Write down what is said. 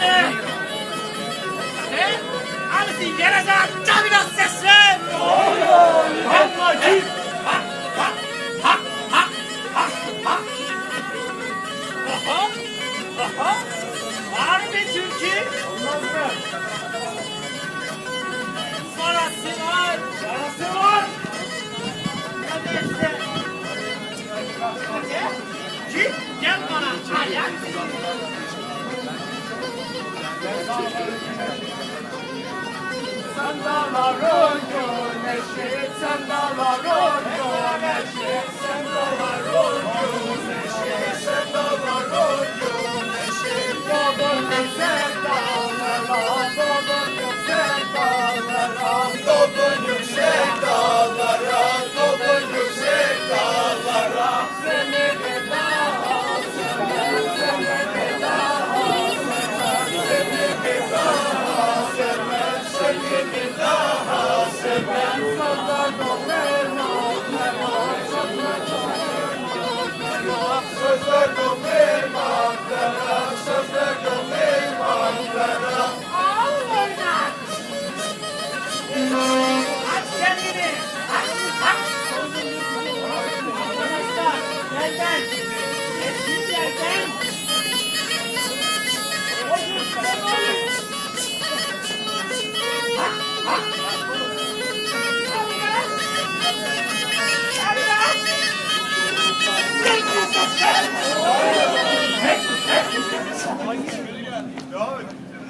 seni. Sen anısın yere de hatta biraz seslen. Yapma git. Var mı çünkü? Olmaz mı? Var. Parası var. Hadi Sandaların güneşi, sandaların I can. As.